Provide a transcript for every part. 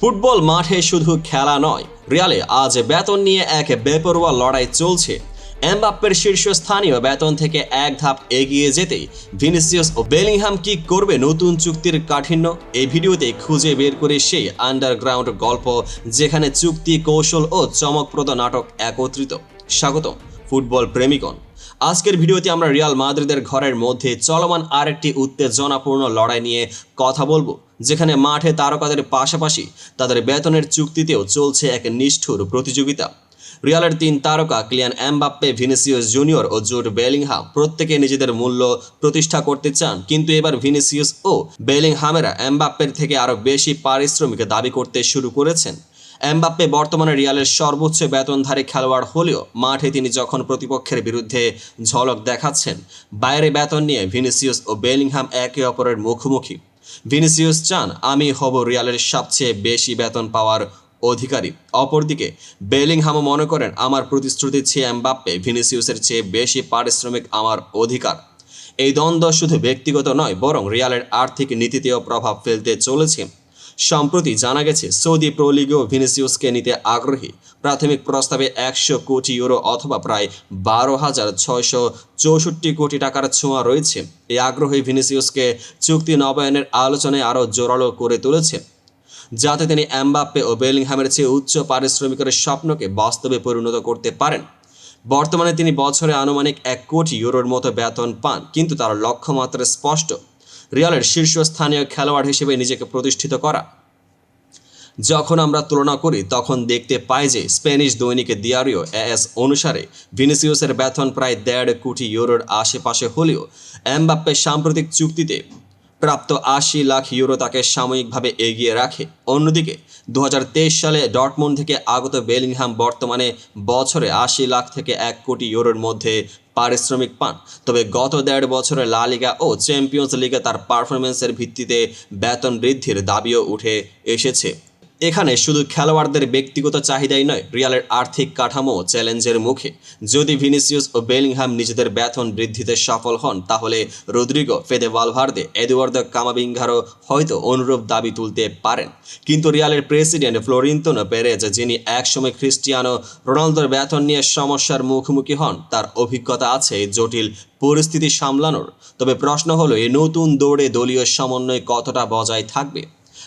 Football মাঠে শুধু খেলা নয়, রিয়ালে আজ বেতন নিয়ে এক বেপরোয়া লড়াই চলছে। এমবাপ্পের শীর্ষস্থানীয় বেতন থেকে এক ধাপ এগিয়ে যেতেই ভিনিসিয়াস ও বেলিংহাম কি করবে নতুন চুক্তির কাঠিন্য? এই ভিডিওতে খুঁজে বের করে সেই আন্ডারগ্রাউন্ড গল্প যেখানে চুক্তি, কৌশল ও চমকপ্রদ নাটক একত্রিত। স্বাগতম। ফুটবল প্রেমিকন। আজকের ভিডিওতে আমরা রিয়াল মাদ্রিদের ঘরের মধ্যে চলমান আরেকটি উত্তেজনাপূর্ণ লড়াই নিয়ে কথা বলব, যেখানে মাঠে তারকাদের পাশাপাশি তাদের বেতনের চুক্তিতেও চলছে এক নিষ্ঠুর প্রতিযোগিতা। রিয়ালের তিন তারকা ক্লিয়ান এমবাপ্পে, ভিনিসিয়াস জুনিয়র ও জুড বেলিংহাম প্রত্যেকে নিজেদের মূল্য প্রতিষ্ঠা করতে চান, কিন্তু এবার ভিনিসিয়াস ও বেলিংহামেরা এমবাপ্পের থেকে আরও বেশি পারিশ্রমিক দাবি করতে শুরু করেছেন। এমবাপ্পে বর্তমানে রিয়ালের সর্বোচ্চ বেতনধারী খেলোয়াড় হলেও মাঠে তিনি যখন প্রতিপক্ষের বিরুদ্ধে ঝলক দেখাচ্ছেন, বাইরে বেতন নিয়ে ভিনিসিয়াস ও বেলিংহাম একে অপরের মুখোমুখি। ভিনিসিয়াস চান, আমি হব রিয়ালের সবচেয়ে বেশি বেতন পাওয়ার অধিকারী। অপরদিকে, বেলিংহামও মনে করেন, আমার প্রতিশ্রুতি চেয়ে এমবাপ্পে ভিনিসিয়াসের চেয়ে বেশি পারিশ্রমিক আমার অধিকার। এই দ্বন্দ্ব শুধু ব্যক্তিগত নয়, বরং রিয়ালের আর্থিক নীতিতেও প্রভাব ফেলতে চলেছে। সম্প্রতি জানা গেছে, সৌদি প্রো লিগেও ভিনিসিয়াসকে নিতে আগ্রহী প্রাথমিক প্রস্তাবে একশো কোটি ইউরো অথবা প্রায় বারো হাজার ছয়শো চৌষট্টি কোটি টাকার ছোঁয়া রয়েছে। এই আগ্রহী ভিনিসিয়াসকে চুক্তি নবায়নের আলোচনায় আরও জোরালো করে তুলেছে। যাতে তিনি এমবাপ্পে ও বেলিংহামের চেয়ে উচ্চ পারিশ্রমিকের স্বপ্নকে বাস্তবে পরিণত করতে পারেন। বর্তমানে তিনি বছরে আনুমানিক এক কোটি ইউরোর মতো বেতন পান, কিন্তু তার লক্ষ্যমাত্রা স্পষ্ট। রিয়ালের শীর্ষস্থানীয় খেলোয়াড় হিসেবে নিজেকে প্রতিষ্ঠিত করা। যখন আমরা তুলনা করি, তখন দেখতে পাই যে স্প্যানিশ দৈনিক দিয়ারিও এস অনুসারে ভিনিসিউসের বেতন প্রায় দেড় কোটি ইউরোর আশেপাশে হলেও এমবাপ্পের সাম্প্রতিক চুক্তিতে প্রাপ্ত আশি লাখ ইউরো তাকে সাময়িকভাবে এগিয়ে রাখে। অন্যদিকে দু হাজার তেইশ সালে ডটমন্ড থেকে আগত বেলিংহাম বর্তমানে বছরে আশি লাখ থেকে এক কোটি ইউরোর মধ্যে পারিশ্রমিক পান। তবে গত দেড় বছরে লা লিগা ও চ্যাম্পিয়ন্স লিগে তার পারফরমেন্সের ভিত্তিতে বেতন বৃদ্ধির দাবিও উঠে এসেছে। এখানে শুধু খেলোয়াড়দের ব্যক্তিগত চাহিদাই নয়, রিয়ালের আর্থিক কাঠামো চ্যালেঞ্জের মুখে। যদি ভিনিসিয়াস ও বেলিংহাম নিজেদের বেতন বৃদ্ধিতে সফল হন, তাহলে রদ্রিগো, ফেদে ভালভার্দে, এদুয়ার্দো কামাবিঙ্ঘারও হয়তো অনুরূপ দাবি তুলতে পারেন। কিন্তু রিয়ালের প্রেসিডেন্ট ফ্লোরিন্তনো পেরেজ, যিনি একসময় খ্রিস্টিয়ানো রোনালদোর বেতন নিয়ে সমস্যার মুখোমুখি হন, তার অভিজ্ঞতা আছে জটিল পরিস্থিতি সামলানোর। তবে প্রশ্ন হলো, এই নতুন দৌড়ে দলীয় সমন্বয় কতটা বজায় থাকবে?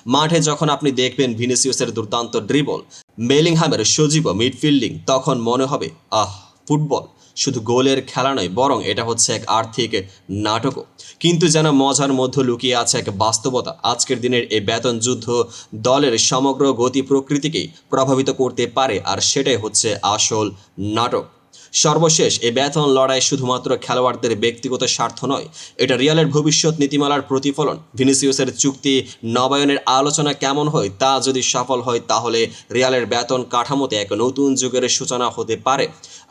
মাঠে যখন আপনি দেখবেন ভিনিসিয়াসের দুর্দান্ত ড্রিবল মেলিংহামের সজীব মিডফিল্ডিং তখন মনে হবে, আহ, ফুটবল। শুধু গোলের খেলা নয়, বরং এটা হচ্ছে এক আর্থিক নাটকও। কিন্তু যেন মজার মধ্যে লুকিয়ে আছে এক বাস্তবতা, আজকের দিনের এই বেতন যুদ্ধ দলের সমগ্র গতি প্রকৃতিকেই প্রভাবিত করতে পারে, আর সেটাই হচ্ছে আসল নাটক। সর্বশেষ এই বেতন লড়াই শুধুমাত্র খেলোয়াড়দের ব্যক্তিগত স্বার্থ নয়, এটা রিয়ালের ভবিষ্যৎ নীতিমালার প্রতিফলন। ভিনিসিউসের চুক্তি নবায়নের আলোচনা কেমন হয় তা যদি সফল হয়, তাহলে রিয়ালের বেতন কাঠামোতে এক নতুন যুগের সূচনা হতে পারে।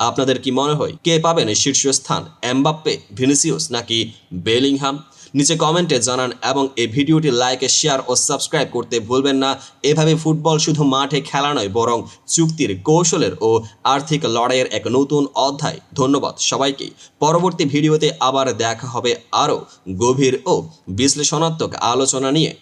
আপনাদের কি মনে হয়? কে পাবেন শীর্ষস্থান, এমবাপ্পে, ভিনিসিউস নাকি বেলিংহাম? নিচে কমেন্টে জানান এবং এই ভিডিওটি লাইকে শেয়ার ও সাবস্ক্রাইব করতে ভুলবেন না। এভাবে ফুটবল শুধু মাঠে খেলা নয়, বরং চুক্তির কৌশলের ও আর্থিক লড়াইয়ের এক নতুন অধ্যায়। ধন্যবাদ সবাইকে। পরবর্তী ভিডিওতে আবার দেখা হবে আরও গভীর ও বিশ্লেষণাত্মক আলোচনা নিয়ে।